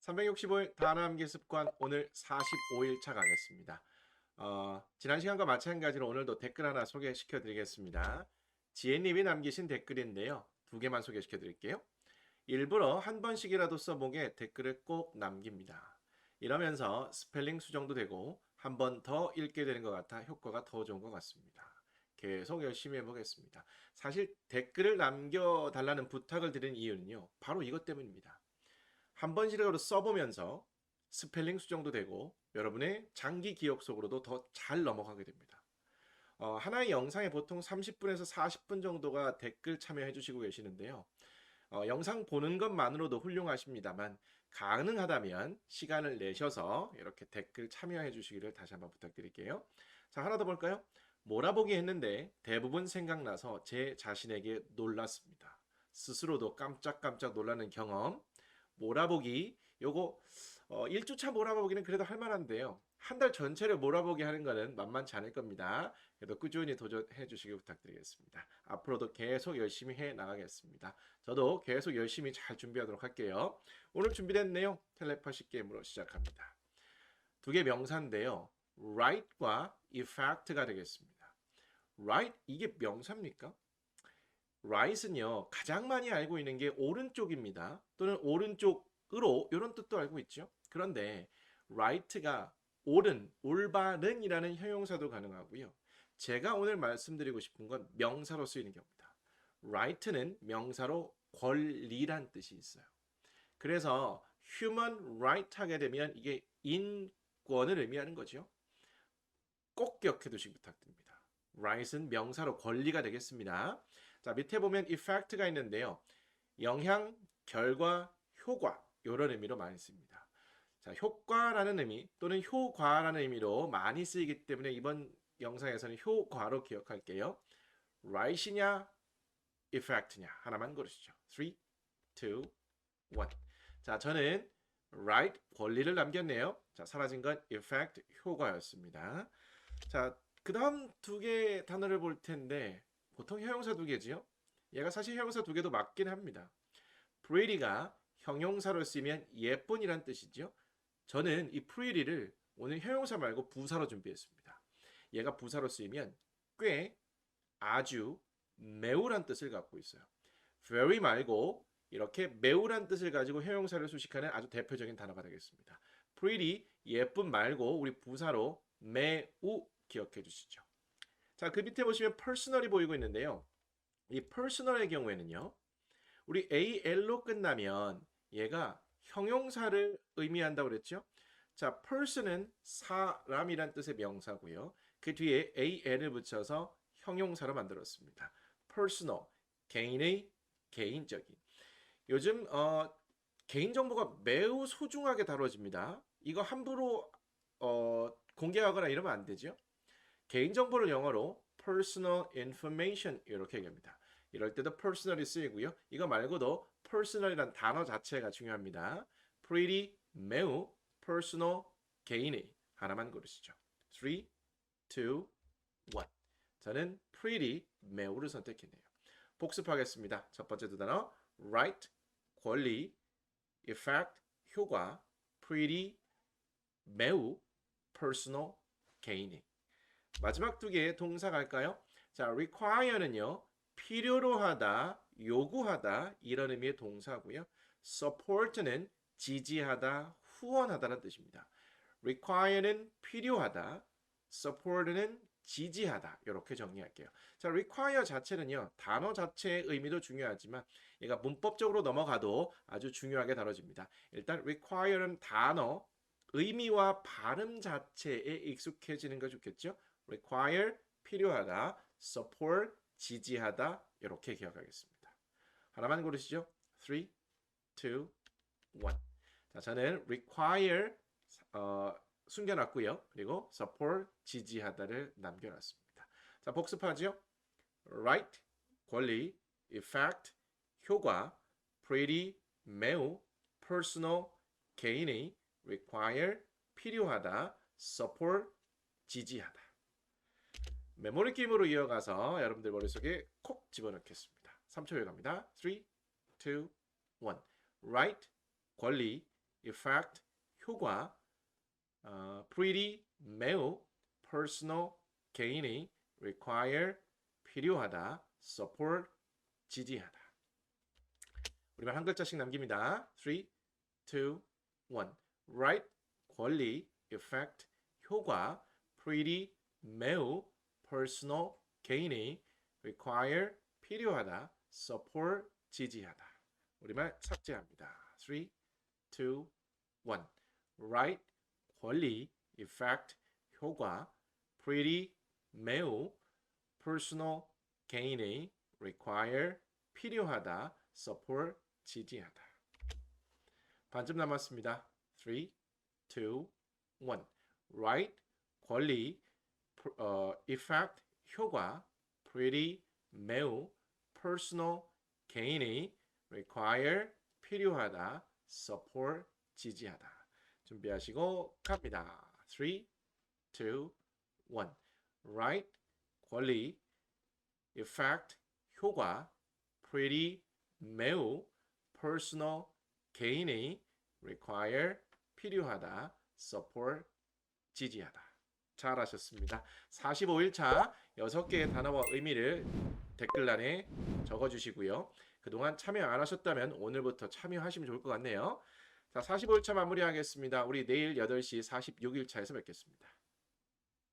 365일 단어암기 습관 오늘 45일차 가겠습니다. 어, 지난 시간과 마찬가지로 오늘도 댓글 하나 소개시켜 드리겠습니다. 지혜님이 남기신 댓글인데요. 두 개만 소개시켜 드릴게요. 일부러 한 번씩이라도 써보게 댓글을 꼭 남깁니다. 이러면서 스펠링 수정도 되고 한 번 더 읽게 되는 것 같아 효과가 더 좋은 것 같습니다. 계속 열심히 해보겠습니다. 사실 댓글을 남겨달라는 부탁을 드린 이유는요. 바로 이것 때문입니다. 한 번씩이라도 써보면서 스펠링 수정도 되고 여러분의 장기 기억 속으로도 더 잘 넘어가게 됩니다. 어, 하나의 영상에 보통 30분에서 40분 정도가 댓글 참여해 주시고 계시는데요. 어, 영상 보는 것만으로도 훌륭하십니다만 가능하다면 시간을 내셔서 이렇게 댓글 참여해 주시기를 다시 한번 부탁드릴게요. 자, 하나 더 볼까요? 몰아보기 했는데 대부분 생각나서 제 자신에게 놀랐습니다. 스스로도 깜짝깜짝 놀라는 경험. 몰아보기 요거 어, 1주차 몰아보기는 그래도 할 만한데요. 한 달 전체를 몰아보기 하는 거는 만만치 않을 겁니다. 그래도 꾸준히 도전해 주시기 부탁드리겠습니다. 앞으로도 계속 열심히 해 나가겠습니다. 저도 계속 열심히 잘 준비하도록 할게요. 오늘 준비된 내용 텔레파시 게임으로 시작합니다. 두 개 명사인데요. right과 effect가 되겠습니다. Right 이게 명사입니까? right은요 가장 많이 알고 있는 게 오른쪽입니다. 또는 오른쪽으로 이런 뜻도 알고 있죠. 그런데 right가 옳은, 올바른이라는 형용사도 가능하고요. 제가 오늘 말씀드리고 싶은 건 명사로 쓰이는 경우입니다. right는 명사로 권리란 뜻이 있어요. 그래서 human right 하게 되면 이게 인권을 의미하는 거죠. 꼭 기억해 두시기 부탁드립니다. Right은 명사로 권리가 되겠습니다. 자, 밑에 보면 effect가 있는데요. 영향, 결과, 효과 이런 의미로 많이 씁니다. 자, 효과라는 의미 또는 효과라는 의미로 많이 쓰이기 때문에 이번 영상에서는 효과로 기억할게요. right이냐, effect냐 하나만 고르시죠. 3, 2, 1. 자, 저는 right 권리를 남겼네요. 자, 사라진 건 effect 효과였습니다. 자, 그 다음 두 개 단어를 볼 텐데 보통 형용사 두 개지요. 얘가 사실 형용사 두 개도 맞긴 합니다. pretty가 형용사로 쓰면 예쁜이란 뜻이죠. 저는 이 pretty를 오늘 형용사 말고 부사로 준비했습니다. 얘가 부사로 쓰이면 꽤, 아주, 매우란 뜻을 갖고 있어요. very 말고 이렇게 매우란 뜻을 가지고 형용사를 수식하는 아주 대표적인 단어가 되겠습니다. pretty 예쁜 말고 우리 부사로 매우 기억해 주시죠. 자, 그 밑에 보시면 personal이 보이고 있는데요. 이 personal의 경우에는요. 우리 AL로 끝나면 얘가 형용사를 의미한다고 그랬죠? 자, person은 사람이란 뜻의 명사고요. 그 뒤에 AL을 붙여서 형용사로 만들었습니다. personal, 개인의 개인적인. 요즘 어, 개인 정보가 매우 소중하게 다뤄집니다. 이거 함부로 어, 공개하거나 이러면 안 되죠. 개인 정보를 영어로 personal information 이렇게 얘기합니다. 이럴 때도 personal이 쓰이고요. 이거 말고도 personal이란 단어 자체가 중요합니다. pretty 매우 personal 개인의 하나만 고르시죠. 3 2 1 저는 pretty 매우를 선택했네요. 복습하겠습니다. 첫 번째 두 단어 right 권리 effect 효과 pretty 매우 personal 개인의 마지막 두 개의 동사 갈까요? 자, require는요. 필요로 하다, 요구하다 이런 의미의 동사고요. support는 지지하다, 후원하다는 뜻입니다. require는 필요하다, support는 지지하다 이렇게 정리할게요. 자, require 자체는요. 단어 자체의 의미도 중요하지만 얘가 문법적으로 넘어가도 아주 중요하게 다뤄집니다. 일단 require는 단어 의미와 발음 자체에 익숙해지는 거 좋겠죠? Require 필요하다, support 지지하다 이렇게 기억하겠습니다. 하나만 고르시죠. 3, 2, 1. 자, 저는 require 어, 숨겨놨고요. 그리고 support 지지하다를 남겨놨습니다. 자, 복습하죠. right 권리, effect 효과, pretty 매우, personal 개인의, require 필요하다, support 지지하다. 메모리 게임으로 이어가서 여러분들 머릿속에 콕 집어넣겠습니다. 3초에 갑니다. 3, 2, 2, 1. Right, 권리, effect, 효과, 어, pretty, 매우, personal, 개인이, require, 필요하다, support, 지지하다. 우리만 한 글자씩 남깁니다. 3, 2, 1. Right, 권리, effect, 효과, pretty, 매우, personal, 개인이, require, 필요하다, support, 지지하다. 우리말 삭제합니다. 3, 2, 1. Right, 권리, effect, 효과, pretty, 매우, personal, 개인이, require, 필요하다, support, 지지하다. 반쯤 남았습니다. 3, 2, 1. Right, 권리, 어, effect, 효과, pretty, 매우, personal, 개인이, require, 필요하다, support, 지지하다. 준비하시고 갑니다. 3, 2, 1. Right, 권리, effect, 효과, pretty, 매우, personal, 개인이, require, 필요하다, support, 지지하다. 잘하셨습니다. 45일차 6개의 단어와 의미를 댓글란에 적어주시고요. 그동안 참여 안 하셨다면 오늘부터 참여하시면 좋을 것 같네요. 자, 45일차 마무리하겠습니다. 우리 내일 8시 46일차에서 뵙겠습니다.